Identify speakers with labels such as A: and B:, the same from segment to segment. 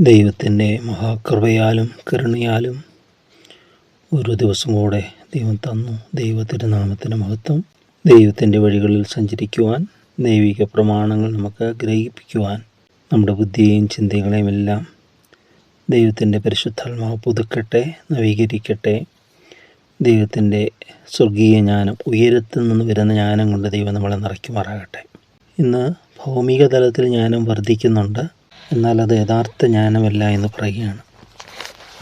A: ദൈവത്തിന്റെ മഹാകൃപയാലും കരുണയാലും ഒരു ദിവസം കൂടെ ദൈവം തന്നു. ദൈവത്തിന്റെ നാമത്തിന്റെ മഹത്വം ദൈവത്തിന്റെ വഴികളിൽ സഞ്ചരിക്കുവാൻ ദൈവിക പ്രമാണങ്ങൾ നമുക്ക് ഗ്രഹിപ്പിക്കുവാൻ നമ്മുടെ ബുദ്ധിയെയും ചിന്തകളെയും എല്ലാം ദൈവത്തിന്റെ പരിശുദ്ധാത്മാവ് പുതുക്കട്ടെ നവീകരിക്കട്ടെ. ദൈവത്തിന്റെ സ്വർഗീയ ജ്ഞാനം ഉയരത്തിൽ നിന്ന് വരുന്ന ജ്ഞാനം കൊണ്ട് ദൈവം നമ്മളെ നിറയ്ക്കുമാറാകട്ടെ. ഇന്ന് ഭൗമിക തലത്തിൽ ജ്ഞാനം വർദ്ധിക്കുന്നുണ്ട്. എന്നാൽ അത് യഥാർത്ഥ ജ്ഞാനമല്ല എന്ന് പറയുകയാണ്.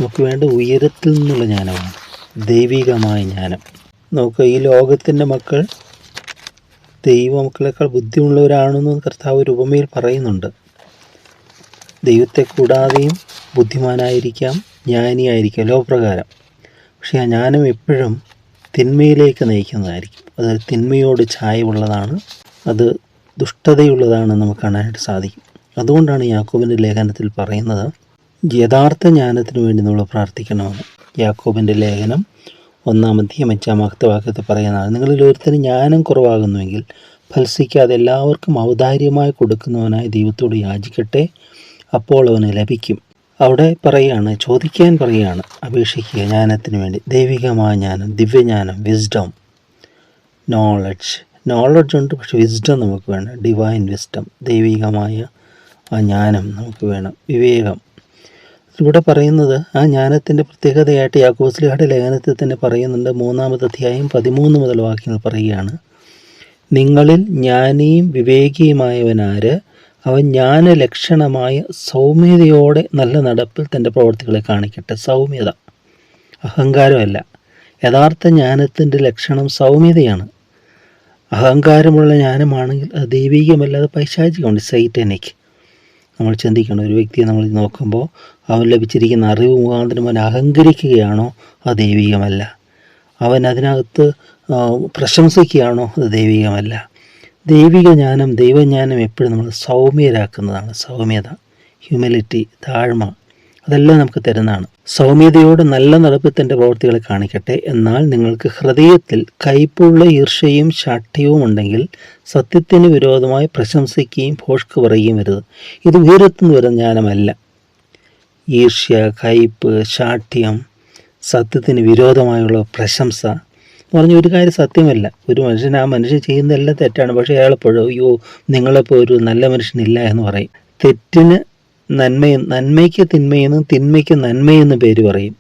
A: നമുക്ക് വേണ്ട ഉയരത്തിൽ നിന്നുള്ള ജ്ഞാനമാണ്. ദൈവികമായ ജ്ഞാനം. നമുക്ക് ഈ ലോകത്തിന്റെ മക്കൾ ദൈവ മക്കളെക്കാൾ ബുദ്ധിയുള്ളവരാണെന്ന് കർത്താവ് ഒരു ഉപമയിൽ പറയുന്നുണ്ട്. ദൈവത്തെ കൂടാതെയും ബുദ്ധിമാനായിരിക്കാം ജ്ഞാനിയായിരിക്കാം ലോകപ്രകാരം. പക്ഷേ ആ ജ്ഞാനം എപ്പോഴും തിന്മയിലേക്ക് നയിക്കുന്നതായിരിക്കും. അതായത് തിന്മയോട് ചായവുള്ളതാണ് അത് ദുഷ്ടതയുള്ളതാണെന്ന് നമുക്ക് കാണാനായിട്ട് സാധിക്കും. അതുകൊണ്ടാണ് യാക്കോബിന്റെ ലേഖനത്തിൽ പറയുന്നത് യഥാർത്ഥ ജ്ഞാനത്തിന് വേണ്ടി നമ്മൾ പ്രാർത്ഥിക്കണമെന്ന് യാക്കോബിന്റെ ലേഖനം ഒന്നാമത്തെയും അഞ്ചാമത്തെ വാക്യത്തിൽ പറയുന്നതാണ് നിങ്ങളിൽ ഒരുത്തന് ജ്ഞാനം കുറവാകുന്നുവെങ്കിൽ ഫത്സിക്കാതെ എല്ലാവർക്കും ഔദാര്യമായി കൊടുക്കുന്നവനായി ദൈവത്തോട് യാചിക്കട്ടെ അപ്പോൾ അവന് ലഭിക്കും. അവിടെ പറയുകയാണ് ചോദിക്കാൻ പറയുകയാണ് അപേക്ഷിക്കുക ജ്ഞാനത്തിന് വേണ്ടി. ദൈവികമായ ജ്ഞാനം ദിവ്യജ്ഞാനം വിസ്ഡം നോളജ് നോളജ് ഉണ്ട് പക്ഷെ വിസ്ഡം നമുക്ക് വേണം ഡിവൈൻ വിസ്ഡം ദൈവികമായ ആ ജ്ഞാനം നമുക്ക് വേണം. വിവേകം. ഇവിടെ പറയുന്നത് ആ ജ്ഞാനത്തിന്റെ പ്രത്യേകതയായിട്ട് യാക്കോസ്ലിഹയുടെ ലേഖനത്തിൽ തന്നെ പറയുന്നുണ്ട്. മൂന്നാമത്തെ അധ്യായം പതിമൂന്ന് മുതൽ വാക്യങ്ങൾ പറയുകയാണ്. നിങ്ങളിൽ ജ്ഞാനിയും വിവേകിയുമായവനാര്? അവൻ ജ്ഞാനലക്ഷണമായ സൗമ്യതയോടെ നല്ല നടപ്പിൽ തന്റെ പ്രവർത്തികളെ കാണിക്കട്ടെ. സൗമ്യത. അഹങ്കാരമല്ല. യഥാർത്ഥ ജ്ഞാനത്തിന്റെ ലക്ഷണം സൗമ്യതയാണ്. അഹങ്കാരമുള്ള ജ്ഞാനമാണെങ്കിൽ അത് ദൈവികമല്ലാതെ പൈശാചികമുണ്ട് സൈറ്റനിക്. നമ്മൾ ചിന്തിക്കണം ഒരു വ്യക്തിയെ നമ്മൾ നോക്കുമ്പോൾ അവൻ ലഭിച്ചിരിക്കുന്ന അറിവ് മുഖാന്തരം അവൻ അഹങ്കരിക്കുകയാണോ? അത് ദൈവികമല്ല. അവൻ അതിനകത്ത് പ്രശംസിക്കുകയാണോ? അത് ദൈവികമല്ല. ദൈവിക ജ്ഞാനം ദൈവജ്ഞാനം എപ്പോഴും നമ്മൾ സൗമ്യരാക്കുന്നതാണ്. സൗമ്യത ഹ്യൂമിലിറ്റി താഴ്മ. അതെല്ലാം നമുക്ക് തരുന്നതാണ്. സൗമ്യതയോട് നല്ല നടപ്പത്തിന്റെ പ്രവൃത്തികളെ കാണിക്കട്ടെ. എന്നാൽ നിങ്ങൾക്ക് ഹൃദയത്തിൽ കയ്പുള്ള ഈർഷയും ശാഠ്യവും ഉണ്ടെങ്കിൽ സത്യത്തിന് വിരോധമായി പ്രശംസിക്കുകയും ഭോഷ്ക്ക് പറയുകയും വരുത് ഇത് ഉയരത്തുനിന്ന് വരുന്ന ജ്ഞാനമല്ല. ഈർഷ്യ കയ്പ് ശാഠ്യം സത്യത്തിന് വിരോധമായുള്ള പ്രശംസ എന്ന് പറഞ്ഞ ഒരു കാര്യം സത്യമല്ല. ഒരു മനുഷ്യൻ ആ മനുഷ്യൻ ചെയ്യുന്നതെല്ലാം തെറ്റാണ്. പക്ഷേ അയാളെപ്പോഴും അയ്യോ നിങ്ങളെപ്പോൾ ഒരു നല്ല മനുഷ്യനില്ല എന്ന് പറയും. തെറ്റിന് നന്മയും നന്മയ്ക്ക് തിന്മയെന്നും തിന്മയ്ക്ക് നന്മയെന്നും പേര് പറയും.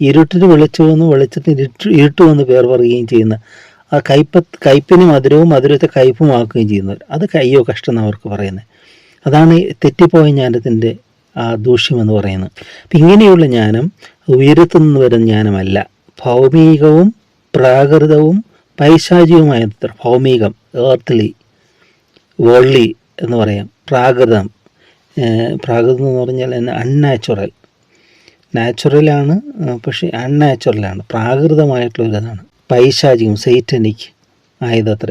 A: ഇരുട്ടിന് വെളിച്ചമെന്ന് വെളിച്ചത്തിന് ഇരുട്ട് ഇരുട്ടുമെന്ന് പേർ പറയുകയും ചെയ്യുന്ന ആ കയ്പ കയ്പിന് മധുരവും മധുരത്തെ കയ്പുമാക്കുകയും ചെയ്യുന്നവർ. അത് കയ്യോ കഷ്ടം എന്ന് അവർക്ക് പറയുന്നത്. അതാണ് തെറ്റിപ്പോയ ജ്ഞാനത്തിന്റെ ആ ദൂഷ്യമെന്ന് പറയുന്നത്. അപ്പം ഇങ്ങനെയുള്ള ജ്ഞാനം ഉയരത്തുനിന്ന് വരുന്ന ജ്ഞാനമല്ല. ഭൗമികവും പ്രാകൃതവും പൈശാചികവുമായ ഭൗമികം ഏർത്ത്ലി വേൾഡ്ലി എന്ന് പറയാം. പ്രാകൃതം പ്രാകൃതം എന്ന് പറഞ്ഞാൽ അൺനാച്ചുറൽ നാച്ചുറലാണ് പക്ഷേ അൺനാച്ചുറലാണ് പ്രാകൃതമായിട്ടുള്ളൊരിതാണ് പൈശാചികം സൈറ്റനിക് ആയതത്ര.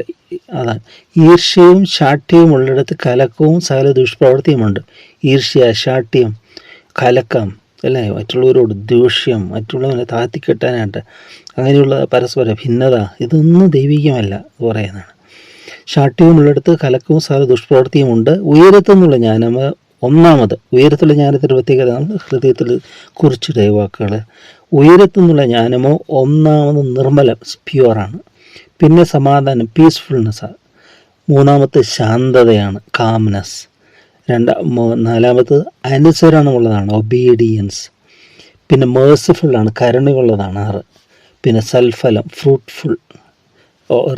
A: അതാണ്. ഈർഷ്യയും ശാഠ്യവും ഉള്ളിടത്ത് കലക്കവും സകല ദുഷ്പ്രവൃത്തിയുമുണ്ട് ഈർഷ്യ ശാഠ്യം കലക്കം അല്ലേ? മറ്റുള്ളവരോട് ദേഷ്യം മറ്റുള്ളവരെ താത്തിക്കെട്ടാനായിട്ട് അങ്ങനെയുള്ള പരസ്പര ഭിന്നത ഇതൊന്നും ദൈവികമല്ല പറയുന്നതാണ്. ശാഠ്യവും ഉള്ളിടത്ത് കലക്കവും സകല ദുഷ്പ്രവൃത്തിയുമുണ്ട് ഉയരത്തുനിന്നുള്ള ജ്ഞാനം ഒന്നാമത് ഉയരത്തിലുള്ള ജ്ഞാനത്തിന്റെ പ്രത്യേകത നമ്മൾ ഹൃദയത്തിൽ കുറിച്ചിട്ട വാക്കുകൾ ഉയരത്തുനിന്നുള്ള ജ്ഞാനമോ ഒന്നാമത് നിർമ്മലം പ്യുവറാണ് പിന്നെ സമാധാനം പീസ്ഫുൾനെസ് മൂന്നാമത്തെ ശാന്തതയാണ് കാംനെസ് രണ്ടാ നാലാമത്തത് അനുസരണമുള്ളതാണ് ഒബീഡിയൻസ് പിന്നെ മേഴ്സിഫുള്ളാണ് കരുണയുള്ളതാണ് ആറ്. പിന്നെ സൽഫലം fruitful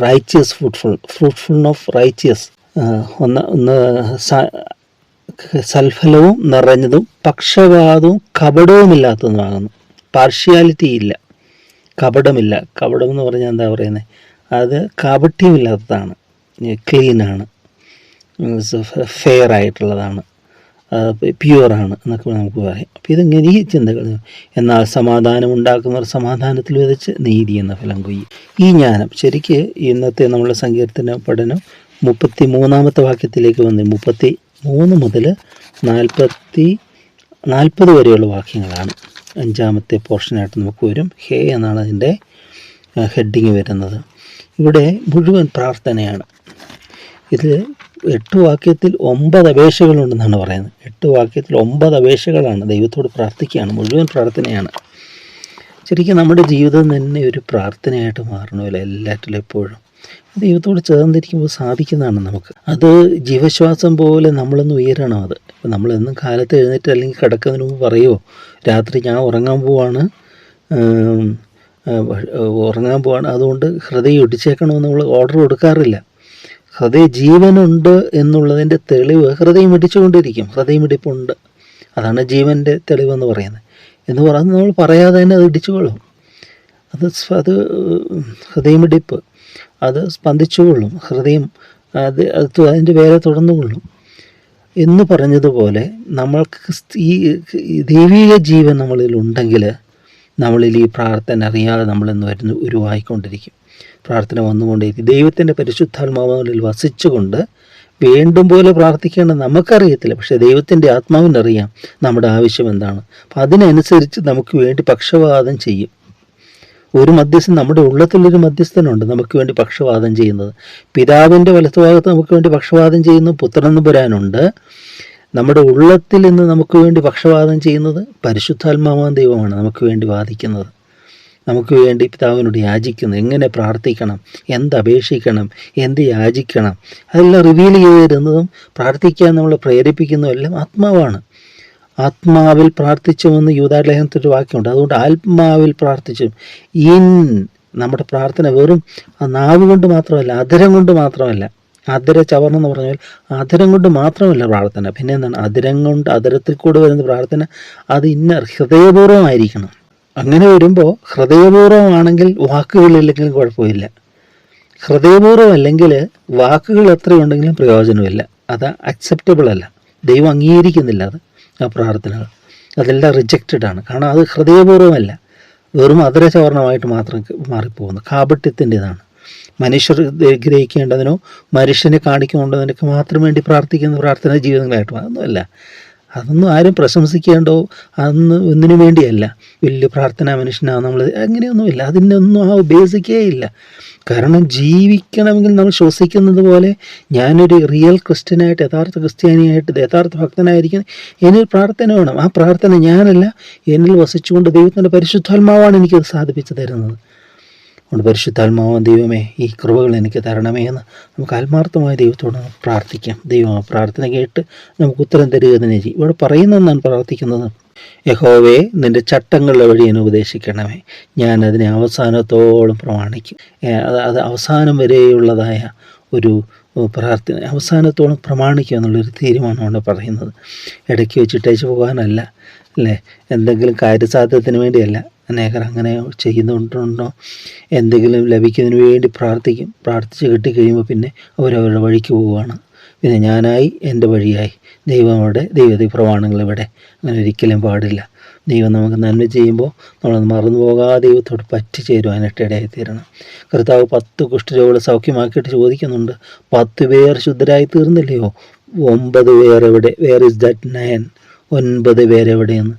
A: righteous fruitful fruitful of righteous ഒന്ന് ഒന്ന് സൽഫലവും നിറഞ്ഞതും പക്ഷപാതവും കപടവുമില്ലാത്തതുമാകുന്നു. പാർഷ്യാലിറ്റി ഇല്ല. കപടമില്ല. കപടം എന്ന് പറഞ്ഞാൽ എന്താ പറയുന്നത് അത് കാപട്യമില്ലാത്തതാണ്. ക്ലീനാണ് ഫെയർ ആയിട്ടുള്ളതാണ്. പ്യുവറാണ് എന്നൊക്കെ നമുക്ക് പറയാം. അപ്പോൾ ഇതിങ്ങനെ ഈ ചിന്തകൾ എന്നാൽ സമാധാനം ഉണ്ടാക്കുന്നവർ സമാധാനത്തിൽ വിതച്ച് നീതി എന്ന ഫലം കൊയ്യും. ഈ ജ്ഞാനം ശരിക്ക് ഇന്നത്തെ നമ്മുടെ സങ്കീർത്തന പഠനം മുപ്പത്തി മൂന്നാമത്തെ വാക്യത്തിലേക്ക് വന്ന് മുപ്പത്തി മൂന്ന് മുതൽ നാൽപ്പത്തി നാൽപ്പത് വരെയുള്ള വാക്യങ്ങളാണ്. അഞ്ചാമത്തെ പോർഷനായിട്ട് നമുക്ക് വരും. ഹേ എന്നാണ് അതിന്റെ ഹെഡിങ് വരുന്നത്. ഇവിടെ മുഴുവൻ പ്രാർത്ഥനയാണ്. ഇത് എട്ട് വാക്യത്തിൽ ഒമ്പത് അപേക്ഷകളുണ്ടെന്നാണ് പറയുന്നത്. എട്ട് വാക്യത്തിൽ ഒമ്പത് അപേക്ഷകളാണ് ദൈവത്തോട് പ്രാർത്ഥിക്കുകയാണ്. മുഴുവൻ പ്രാർത്ഥനയാണ്. ശരിക്കും നമ്മുടെ ജീവിതം തന്നെ ഒരു പ്രാർത്ഥനയായിട്ട് മാറണമല്ലോ എല്ലാറ്റിലും എപ്പോഴും? ദൈവത്തോട് ചേർന്നിരിക്കുമ്പോൾ സാധിക്കുന്നതാണ് നമുക്ക്. അത് ജീവശ്വാസം പോലെ നമ്മളൊന്ന് ഉയരണം അത്? ഇപ്പം നമ്മളെന്നും കാലത്ത് എഴുന്നേറ്റ് അല്ലെങ്കിൽ കിടക്കുന്നതിന് മുമ്പ് പറയുമോ രാത്രി ഞാൻ ഉറങ്ങാൻ പോവാണ് ഉറങ്ങാൻ പോവാണ് അതുകൊണ്ട് ഹൃദയം ഇടിച്ചേക്കണമെന്ന് നമ്മൾ ഓർഡർ കൊടുക്കാറില്ല. ഹൃദയ ജീവനുണ്ട് എന്നുള്ളതിന്റെ തെളിവ് ഹൃദയം ഇടിച്ചുകൊണ്ടിരിക്കും. ഹൃദയം ഇടിപ്പുണ്ട്. അതാണ് ജീവന്റെ തെളിവെന്ന് പറയുന്നത്. എന്ന് പറയുന്നത് നമ്മൾ പറയാതെ തന്നെ അത് ഇടിച്ചുകൊള്ളും അത് അത് ഹൃദയമിടിപ്പ് അത് സ്പന്ദിച്ചുകൊള്ളും ഹൃദയം അത് അത് അതിന്റെ വേറെ തുടർന്നുകൊള്ളും എന്ന് പറഞ്ഞതുപോലെ നമ്മൾക്ക് ഈ ദൈവിക ജീവൻ നമ്മളിൽ ഉണ്ടെങ്കിൽ നമ്മളിൽ ഈ പ്രാർത്ഥന അറിയാതെ നമ്മളെന്ന് വരുന്ന ഉരുവായിക്കൊണ്ടിരിക്കും. പ്രാർത്ഥന വന്നുകൊണ്ടിരിക്കും ദൈവത്തിന്റെ പരിശുദ്ധാത്മാവിൽ വസിച്ചുകൊണ്ട് വേണ്ടും പോലെ പ്രാർത്ഥിക്കേണ്ട നമുക്കറിയത്തില്ല പക്ഷെ ദൈവത്തിന്റെ ആത്മാവിനറിയാം നമ്മുടെ ആവശ്യം എന്താണ്. അപ്പം അതിനനുസരിച്ച് നമുക്ക് വേണ്ടി പക്ഷപാതം ചെയ്യും. ഒരു മധ്യസ്ഥൻ നമ്മുടെ ഉള്ളത്തിലൊരു മധ്യസ്ഥനുണ്ട് നമുക്ക് വേണ്ടി പക്ഷപാതം ചെയ്യുന്നത്. പിതാവിന്റെ വലത്തുഭാഗത്ത് നമുക്ക് വേണ്ടി പക്ഷപാതം ചെയ്യുന്നു പുത്രനെന്ന് വരാനുണ്ട് നമ്മുടെ ഉള്ളത്തിൽ നിന്ന് നമുക്ക് വേണ്ടി പക്ഷപാതം ചെയ്യുന്നത് പരിശുദ്ധാത്മാവാൻ ദൈവമാണ് നമുക്ക് വേണ്ടി വാദിക്കുന്നത്. നമുക്ക് വേണ്ടി പിതാവിനോട് യാചിക്കുന്നു. എങ്ങനെ പ്രാർത്ഥിക്കണം? എന്ത് അപേക്ഷിക്കണം? എന്ത് യാചിക്കണം? അതെല്ലാം റിവീൽ ചെയ്ത് തരുന്നതും പ്രാർത്ഥിക്കാൻ നമ്മളെ പ്രേരിപ്പിക്കുന്നതും എല്ലാം ആത്മാവാണ്. ആത്മാവിൽ പ്രാർത്ഥിച്ചുവെന്ന് യൂതാലേഖനത്തിന്റെ വാക്യമുണ്ട്. അതുകൊണ്ട് ആത്മാവിൽ പ്രാർത്ഥിച്ചു. ഇൻ നമ്മുടെ പ്രാർത്ഥന വെറും നാവ് കൊണ്ട് മാത്രമല്ല അധരം കൊണ്ട് മാത്രമല്ല. അധര ചവർണം എന്ന് പറഞ്ഞാൽ അധരം കൊണ്ട് മാത്രമല്ല പ്രാർത്ഥന. പിന്നെ എന്താണ് അധരം കൊണ്ട് അധരത്തിൽ കൂടെ വരുന്ന പ്രാർത്ഥന അത് ഇന്ന ഹൃദയപൂർവമായിരിക്കണം. അങ്ങനെ വരുമ്പോൾ ഹൃദയപൂർവമാണെങ്കിൽ വാക്കുകളില്ലെങ്കിലും കുഴപ്പമില്ല. ഹൃദയപൂർവം അല്ലെങ്കിൽ വാക്കുകൾ എത്ര ഉണ്ടെങ്കിലും പ്രയോജനമില്ല. അത് അക്സെപ്റ്റബിൾ അല്ല. ദൈവം അംഗീകരിക്കുന്നില്ല അത് ആ പ്രാർത്ഥനകൾ. അതെല്ലാം റിജക്റ്റഡ് ആണ്. കാരണം അത് ഹൃദയപൂർവമല്ല. വെറും അതരചവർണമായിട്ട് മാത്രം മാറിപ്പോകുന്നു. കാപട്യത്തിന്റെതാണ്. മനുഷ്യർ ഗ്രഹിക്കേണ്ടതിനോ മനുഷ്യനെ കാണിക്കേണ്ടതിനൊക്കെ മാത്രം വേണ്ടി പ്രാർത്ഥിക്കുന്ന പ്രാർത്ഥന ജീവിതങ്ങളായിട്ട് അതൊന്നുമല്ല അതൊന്നും ആരും പ്രശംസിക്കേണ്ടോ? അതൊന്നും ഒന്നിനു വേണ്ടിയല്ല. വലിയ പ്രാർത്ഥനാ മനുഷ്യനാണ് നമ്മൾ അങ്ങനെയൊന്നുമില്ല. അതിന്റെ ഒന്നും ആ ബേസിക്കേ ഇല്ല കാരണം ജീവിക്കണമെങ്കിൽ നമ്മൾ ശ്വസിക്കുന്നത് പോലെ ഞാനൊരു റിയൽ ക്രിസ്ത്യനായിട്ട് യഥാർത്ഥ ക്രിസ്ത്യാനിയായിട്ട് യഥാർത്ഥ ഭക്തനായിരിക്കും എന്നിൽ പ്രാർത്ഥന വേണം. ആ പ്രാർത്ഥന ഞാനല്ല എന്നിൽ വസിച്ചുകൊണ്ട് ദൈവത്തിന്റെ പരിശുദ്ധാത്മാവാണ് എനിക്കത് സാധിപ്പിച്ചു തരുന്നത്. അതുകൊണ്ട് പരിശുദ്ധാത്മാവ് ദൈവമേ ഈ കൃപകൾ എനിക്ക് തരണമേ എന്ന് നമുക്ക് ആത്മാർത്ഥമായ ദൈവത്തോട് പ്രാർത്ഥിക്കാം. ദൈവം ആ പ്രാർത്ഥന കേട്ട് നമുക്ക് ഉത്തരം തരിക തന്നെ ചെയ്യും. ഇവിടെ പറയുന്നതെന്നാണ് പ്രാർത്ഥിക്കുന്നത്. യഹോവേ നിന്റെ ചട്ടങ്ങളുടെ വഴി എന്നെ ഉപദേശിക്കണമേ. ഞാൻ അതിനെ അവസാനത്തോളം പ്രമാണിക്കും. അത് അവസാനം വരെയുള്ളതായ ഒരു പ്രാർത്ഥന അവസാനത്തോളം പ്രമാണിക്കുക എന്നുള്ളൊരു തീരുമാനമാണ് പറയുന്നത്. ഇടയ്ക്ക് വെച്ചിട്ടേച്ച് പോകാനല്ല അല്ലേ? എന്തെങ്കിലും കാര്യസാധ്യത്തിന് വേണ്ടിയല്ല. അനേകർ അങ്ങനെ ചെയ്യുന്നുണ്ടോ? എന്തെങ്കിലും ലഭിക്കുന്നതിന് വേണ്ടി പ്രാർത്ഥിക്കും. പ്രാർത്ഥിച്ച് കിട്ടിക്കഴിയുമ്പോൾ പിന്നെ അവരവരുടെ വഴിക്ക് പോവുകയാണ്. പിന്നെ ഞാനായി എന്റെ വഴിയായി. ദൈവം അവിടെ ദൈവത്തെ പ്രമാണങ്ങൾ ഇവിടെ. അങ്ങനെ ഒരിക്കലും പാടില്ല. ദൈവം നമുക്ക് നന്മ ചെയ്യുമ്പോൾ നമ്മളത് മറന്നു പോകാതെ ദൈവത്തോട് പറ്റി ചേരുവാനായിട്ട് ഇടയായി തീരണം. കർത്താവ് പത്ത് കുഷ്ഠരോഗികളെ സൗഖ്യമാക്കിയിട്ട് ചോദിക്കുന്നുണ്ട്. പത്ത് പേർ ശുദ്ധരായി തീർന്നില്ലയോ? ഒമ്പത് പേർ എവിടെ വേർ ഇസ് ദാറ്റ് നയൻ ഒൻപത് പേരെവിടെയെന്ന്.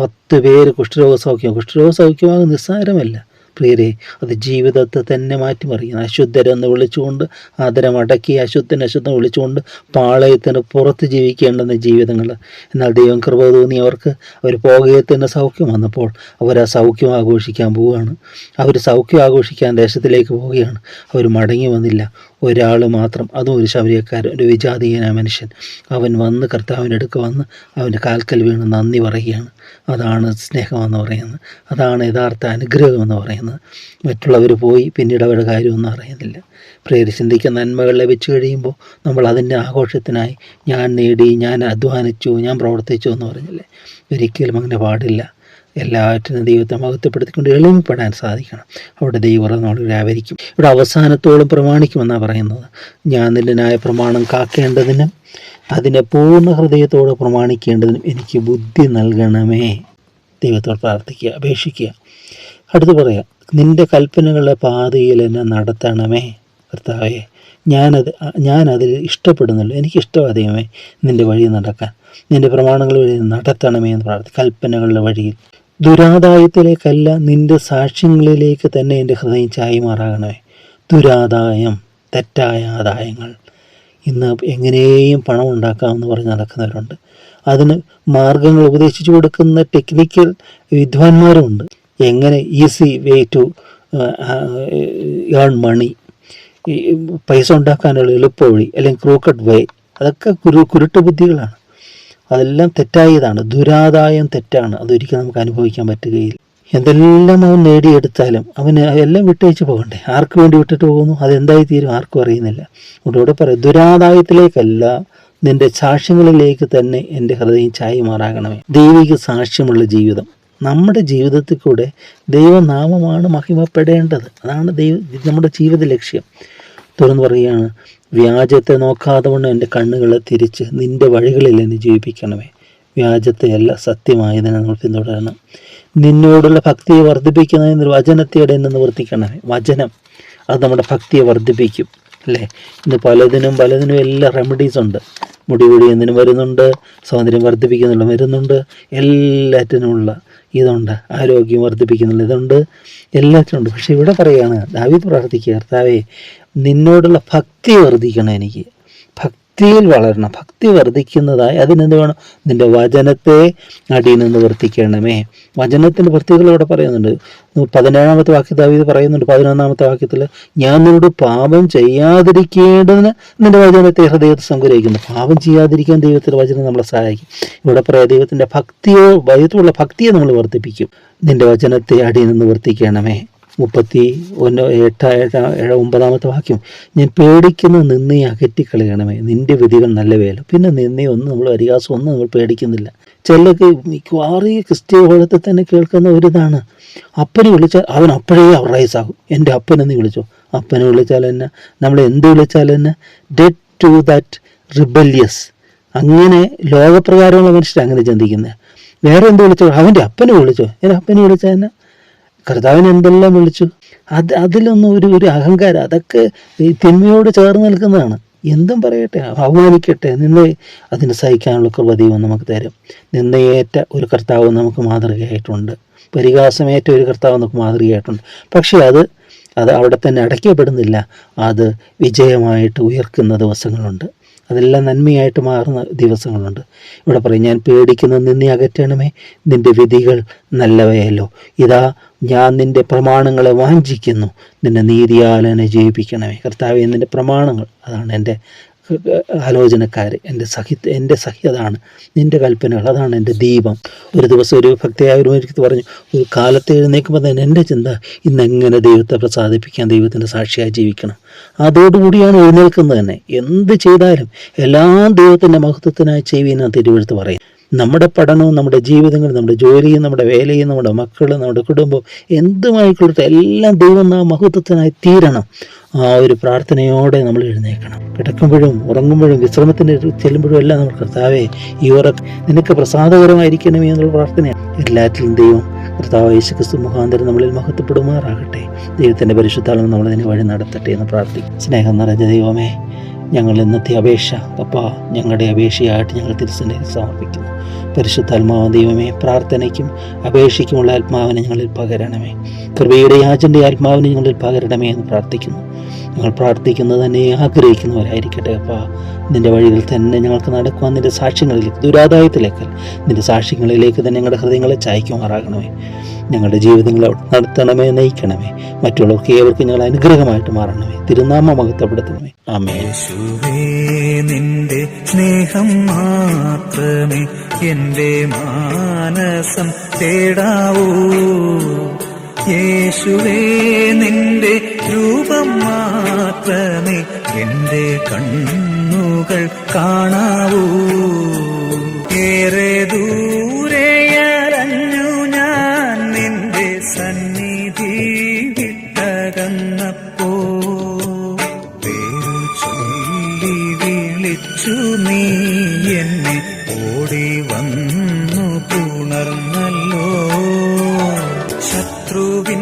A: പത്ത് പേര് കുഷ്ഠരോഗ സൗഖ്യം. കുഷ്ഠരോഗ സൗഖ്യമാകും നിസ്സാരമല്ല. പ്രിയരെ അത് ജീവിതത്തെ തന്നെ മാറ്റിമറിക്കുന്നു. അശുദ്ധരെന്ന് വിളിച്ചുകൊണ്ട് ആദരം അടക്കി അശുദ്ധൻ അശുദ്ധം വിളിച്ചുകൊണ്ട് പാളയത്തിന് പുറത്ത് ജീവിക്കേണ്ടെന്ന ജീവിതങ്ങൾ. എന്നാൽ ദൈവം കൃപ തോന്നി അവർക്ക്. അവർ പോകയത്തിന് സൗഖ്യം വന്നപ്പോൾ അവർ ആ സൗഖ്യം ആഘോഷിക്കാൻ പോവുകയാണ്. അവർ സൗഖ്യം ആഘോഷിക്കാൻ ദേശത്തിലേക്ക് പോവുകയാണ്. അവർ മടങ്ങി വന്നില്ല. ഒരാൾ മാത്രം അതും ഒരു ശബരിയക്കാരൻ ഒരു വിജാതീയനായ മനുഷ്യൻ. അവൻ വന്ന് കർത്താവിന്റെ അടുക്ക് വന്ന് അവന്റെ കാൽക്കൽ വീണ് നന്ദി പറയുകയാണ്. അതാണ് സ്നേഹമെന്ന് പറയുന്നത്. അതാണ് യഥാർത്ഥ അനുഗ്രഹമെന്ന് പറയുന്നത്. മറ്റുള്ളവർ പോയി പിന്നീട് അവരുടെ കാര്യമൊന്നും അറിയുന്നില്ല. പ്രേരി ചിന്തിക്കുന്ന നന്മകൾ ലഭിച്ചു കഴിയുമ്പോൾ നമ്മൾ അതിന്റെ ആഘോഷത്തിനായി ഞാൻ നേടി ഞാൻ അധ്വാനിച്ചു ഞാൻ പ്രവർത്തിച്ചു എന്ന് പറഞ്ഞില്ലേ? ഒരിക്കലും അങ്ങനെ പാടില്ല. എല്ലാറ്റിനും ദൈവത്തെ മഹത്വപ്പെടുത്തിക്കൊണ്ട് എളിമപ്പെടാൻ സാധിക്കണം. അവിടെ ദൈവം നമ്മൾ വ്യാപരിക്കും ഇവിടെ അവസാനത്തോളം പ്രമാണിക്കുമെന്നാണ് പറയുന്നത്. ന്യായ പ്രമാണം കാക്കേണ്ടതിനും അതിനെ പൂർണ ഹൃദയത്തോടെ പ്രമാണിക്കേണ്ടതിനും എനിക്ക് ബുദ്ധി നൽകണമേ. ദൈവത്തോട് പ്രാർത്ഥിക്കുക അപേക്ഷിക്കുക. അടുത്ത് പറയാം നിന്റെ കൽപ്പനകളുടെ പാതയിൽ എന്നെ നടത്തണമേ. കർത്താവേ ഞാനത് ഞാനതിൽ ഇഷ്ടപ്പെടുന്നുള്ളൂ. എനിക്കിഷ്ടമാണ് ദൈവമേ നിന്റെ വഴി നടക്കാൻ. നിന്റെ പ്രമാണങ്ങൾ വഴി നടത്തണമേ എന്ന് പ്രാർത്ഥിക്കും കൽപ്പനകളുടെ വഴിയിൽ ദുരാദായത്തിലേക്കല്ല നിന്റെ സാക്ഷ്യങ്ങളിലേക്ക് തന്നെ എന്റെ ഹൃദയം ചായ്മാറാകണമേ. ദുരാദായം തെറ്റായ ആദായങ്ങൾ. ഇന്ന് എങ്ങനെയും പണം ഉണ്ടാക്കാമെന്ന് പറഞ്ഞ് നടക്കുന്നവരുണ്ട്. അതിന് മാർഗങ്ങൾ ഉപദേശിച്ചു കൊടുക്കുന്ന ടെക്നിക്കൽ വിദ്വാൻമാരുമുണ്ട്. എങ്ങനെ easy way to earn money പൈസ ഉണ്ടാക്കാനുള്ള എളുപ്പവഴി അല്ലെങ്കിൽ ക്രൂക്കഡ് വേ അതൊക്കെ കുരു കുരുട്ട് ബുദ്ധികളാണ് അതെല്ലാം തെറ്റായതാണ്. ദുരാദായം തെറ്റാണ്. അതൊരിക്കലും നമുക്ക് അനുഭവിക്കാൻ പറ്റുകയില്ല. എന്തെല്ലാം അവൻ നേടിയെടുത്താലും അവന് എല്ലാം വിട്ടയച്ച് പോകണ്ടേ? ആർക്ക് വേണ്ടി വിട്ടിട്ട് പോകുന്നു? അതെന്തായി തീരും ആർക്കും അറിയുന്നില്ല. ഇവിടെ പറയും ദുരാദായത്തിലേക്കല്ല നിന്റെ സാക്ഷ്യങ്ങളിലേക്ക് തന്നെ എന്റെ ഹൃദയം ചായ മാറാകണമേ. ദൈവിക സാക്ഷ്യമുള്ള ജീവിതം. നമ്മുടെ ജീവിതത്തിൽ കൂടെ ദൈവനാമമാണ് മഹിമപ്പെടേണ്ടത്. അതാണ് ദൈവ നമ്മുടെ ജീവിത ലക്ഷ്യം. തുറന്നു പറയുകയാണ് വ്യാജത്തെ നോക്കാതെ കൊണ്ട് എന്റെ കണ്ണുകളെ തിരിച്ച് നിന്റെ വഴികളിൽ എന്നെ ജീവിപ്പിക്കണമേ. വ്യാജത്തെയല്ല സത്യമായതിനെ നമ്മൾ പിന്തുടരണം. നിന്നോടുള്ള ഭക്തിയെ വർദ്ധിപ്പിക്കുന്നതിന് വചനത്തെ ഇടയിൽ നിന്ന് നിവർത്തിക്കണമേ വചനം. അത് നമ്മുടെ ഭക്തിയെ വർദ്ധിപ്പിക്കും അല്ലേ? ഇന്ന് പലതിനും പലതിനും എല്ലാ റെമഡീസ് ഉണ്ട്. മുടി കൊഴിയുന്നതിനും വരുന്നുണ്ട് സൗന്ദര്യം വർദ്ധിപ്പിക്കുന്നുള്ള വരുന്നുണ്ട്. എല്ലാറ്റിനുമുള്ള ഇതുണ്ട്. ആരോഗ്യം വർദ്ധിപ്പിക്കുന്നുള്ള ഇതുണ്ട്. എല്ലാറ്റിനുണ്ട് പക്ഷെ ഇവിടെ പറയുകയാണ് ദാവീദ് പ്രാർത്ഥിക്കുക കർത്താവേ നിന്നോടുള്ള ഭക്തി വർദ്ധിക്കണം എനിക്ക്. ഭക്തിയിൽ വളരണം. ഭക്തി വർദ്ധിക്കുന്നതായി അതിനെന്ത് വേണം? നിന്റെ വചനത്തെ അടിയിൽ നിന്ന് വർത്തിക്കണമേ വചനത്തിന്റെ വൃത്തികൾ ഇവിടെ പറയുന്നുണ്ട്. പതിനേഴാമത്തെ വാക്യത്തിൽ അവർ പറയുന്നുണ്ട്. പതിനൊന്നാമത്തെ വാക്യത്തിൽ ഞാൻ നിന്നോട് പാപം ചെയ്യാതിരിക്കേണ്ടതിന് നിന്റെ വചനത്തെ ഹൃദയത്തിൽ സംഗ്രഹിക്കുന്നു. പാപം ചെയ്യാതിരിക്കാൻ ദൈവത്തിന്റെ വചനം നമ്മളെ സഹായിക്കും. ഇവിടെ പറയാം ദൈവത്തിന്റെ ഭക്തിയോ ദൈവത്തിലുള്ള ഭക്തിയെ നമ്മൾ വർദ്ധിപ്പിക്കും. നിന്റെ വചനത്തെ അടിയിൽ നിന്ന് വർത്തിക്കണമേ മുപ്പത്തി ഒന്ന് എട്ട് ഏഴ് ഒമ്പതാമത്തെ വാക്യം. ഞാൻ പേടിക്കുന്ന നിന്നെ അകറ്റിക്കളയണമേ. നിന്റെ വിധികൾ നല്ലവയല്ല. പിന്നെ നിന്നെ ഒന്നും നമ്മൾ പരിഹാസം ഒന്നും നമ്മൾ പേടിക്കുന്നില്ല. ചിലക്ക് മിക്കവാറും ക്രിസ്ത്യ കോളത്തിൽ തന്നെ കേൾക്കുന്ന ഒരിതാണ്. അപ്പനെ വിളിച്ചാൽ അവൻ അപ്പോഴേ റൈസ് ആകും. എന്റെ അപ്പനെന്ന് വിളിച്ചോ? അപ്പനെ വിളിച്ചാൽ തന്നെ നമ്മൾ എന്ത് വിളിച്ചാൽ തന്നെ ഡെഡ് ടു ദാറ്റ് റിബല്യസ് അങ്ങനെ ലോകപ്രകാരമുള്ള മനുഷ്യർ അങ്ങനെ ചിന്തിക്കുന്നത് വേറെ എന്ത് വിളിച്ചോ? അവന്റെ അപ്പനെ വിളിച്ചോ? എന്റെ അപ്പനെ വിളിച്ചാൽ തന്നെ കർത്താവിനെ എന്തെല്ലാം വിളിച്ചു? അത് അതിലൊന്നും ഒരു ഒരു അഹങ്കാരം. അതൊക്കെ ഈ തിന്മയോട് ചേർന്ന് നിൽക്കുന്നതാണ്. എന്തും പറയട്ടെ അവമാനിക്കട്ടെ നിന്നെ അതിന് സഹിക്കാനുള്ള കൃപ നമുക്ക് തരും. നിന്നയേറ്റ ഒരു കർത്താവ് നമുക്ക് മാതൃകയായിട്ടുണ്ട്. പരിഹാസമേറ്റ ഒരു കർത്താവ് നമുക്ക് മാതൃകയായിട്ടുണ്ട്. പക്ഷേ അത് അത് അവിടെ തന്നെ അടയ്ക്കപ്പെടുന്നില്ല. അത് വിജയമായിട്ട് ഉയർക്കുന്ന ദിവസങ്ങളുണ്ട്. അതെല്ലാം നന്മയായിട്ട് മാറുന്ന ദിവസങ്ങളുണ്ട്. ഇവിടെ പറയും ഞാൻ പേടിക്കുന്ന നിന്നെ അകറ്റണമേ. നിന്റെ വിധികൾ നല്ലവയല്ലോ. ഇതാ ഞാൻ നിന്റെ പ്രമാണങ്ങളെ വാഞ്ചിക്കുന്നു. നിന്നെ നീതിയാൽ എന്നെ ജയിപ്പിക്കണമേ. കർത്താവ് നിന്റെ പ്രമാണങ്ങൾ അതാണ് എന്റെ ആലോചനക്കാർ എന്റെ സഹി എന്റെ സഹി അതാണ്. നിന്റെ കൽപ്പനകൾ അതാണ് എന്റെ ദീപം. ഒരു ദിവസം ഒരു ഭക്തിയായ ഒരു എനിക്ക് പറഞ്ഞു ഒരു കാലത്ത് എഴുന്നേൽക്കുമ്പോൾ തന്നെ എന്റെ ചിന്ത ഇന്നെങ്ങനെ ദൈവത്തെ പ്രസാദിപ്പിക്കാൻ ദൈവത്തിന്റെ സാക്ഷിയായി ജീവിക്കണം? അതോടുകൂടിയാണ് എഴുന്നേൽക്കുന്നത് തന്നെ. എന്ത് ചെയ്താലും എല്ലാം ദൈവത്തിന്റെ മഹത്വത്തിനായി ചെയ്യുന്ന തിരുവെഴുത്ത് പറയും നമ്മുടെ പഠനവും നമ്മുടെ ജീവിതങ്ങളും നമ്മുടെ ജോലിയും നമ്മുടെ വേലയും നമ്മുടെ മക്കളും നമ്മുടെ കുടുംബവും എന്തുമായിക്കൊള്ളട്ടെ എല്ലാം ദൈവം ആ മഹത്വത്തിനായി തീരണം. ആ ഒരു പ്രാർത്ഥനയോടെ നമ്മൾ എഴുന്നേക്കണം കിടക്കുമ്പോഴും ഉറങ്ങുമ്പോഴും വിശ്രമത്തിന് ചെല്ലുമ്പോഴും എല്ലാം നമ്മൾ കർത്താവേ ഈ ഉറ നിനക്ക് പ്രസാദകരമായിരിക്കണമേ എന്നുള്ള പ്രാർത്ഥനയാണ്. എല്ലാറ്റിലും ദൈവം കർത്താവ് യേശുക്രിസ്തു മുഖാന്തരം നമ്മളിൽ മഹത്വപ്പെടുമാറാകട്ടെ. ദൈവത്തിന്റെ പരിശുദ്ധാളം നമ്മളതിന് വഴി നടത്തട്ടെ എന്ന് പ്രാർത്ഥിക്കും സ്നേഹം നിറഞ്ഞ ദൈവമേ ഞങ്ങൾ ഇന്നത്തെ അപേക്ഷ പപ്പ ഞങ്ങളുടെ അപേക്ഷയായിട്ട് ഞങ്ങൾ തിരുസന്നിധി സമർപ്പിക്കുന്നു. പരിശുദ്ധാത്മാവ് ദൈവമേ പ്രാർത്ഥനയ്ക്കും അപേക്ഷയ്ക്കുമുള്ള ആത്മാവിനെ ഞങ്ങളിൽ പകരണമേ. കൃപയുടെ യാചന്റെ ആത്മാവിനെ ഞങ്ങളിൽ പകരണമേ എന്ന് പ്രാർത്ഥിക്കുന്നു. ഞങ്ങൾ പ്രാർത്ഥിക്കുന്നത് തന്നെ ആഗ്രഹിക്കുന്നവരായിരിക്കട്ടെ അപ്പാ. നിന്റെ വഴിയിൽ തന്നെ ഞങ്ങൾക്ക് നടക്കുവാൻ നിന്റെ സാക്ഷ്യങ്ങളിലേക്ക് ദുരാദായത്തിലേക്ക് നിന്റെ സാക്ഷ്യങ്ങളിലേക്ക് തന്നെ ഞങ്ങളുടെ ഹൃദയങ്ങളെ ചായ്ക്കുമാറാകണമേ. ഞങ്ങളുടെ ജീവിതങ്ങളെ നടത്തണമേ നയിക്കണമേ. മറ്റുള്ളവർക്ക് ഏവർക്കും ഞങ്ങൾ അനുഗ്രഹമായിട്ട് മാറണമേ. തിരുനാമ മഹത്വപ്പെടുത്തണമേ
B: യേശുവേ നിന്റെ സ്നേഹം മാത്രമേ എന്റെ മാനസം തേടാവൂ. യേശുവേ നിന്റെ രൂപം മാത്രമേ എന്റെ കണ്ണുകൾ കാണാവൂ. ഏറെ പുണർന്നല്ലോ ശത്രുവിന്റെ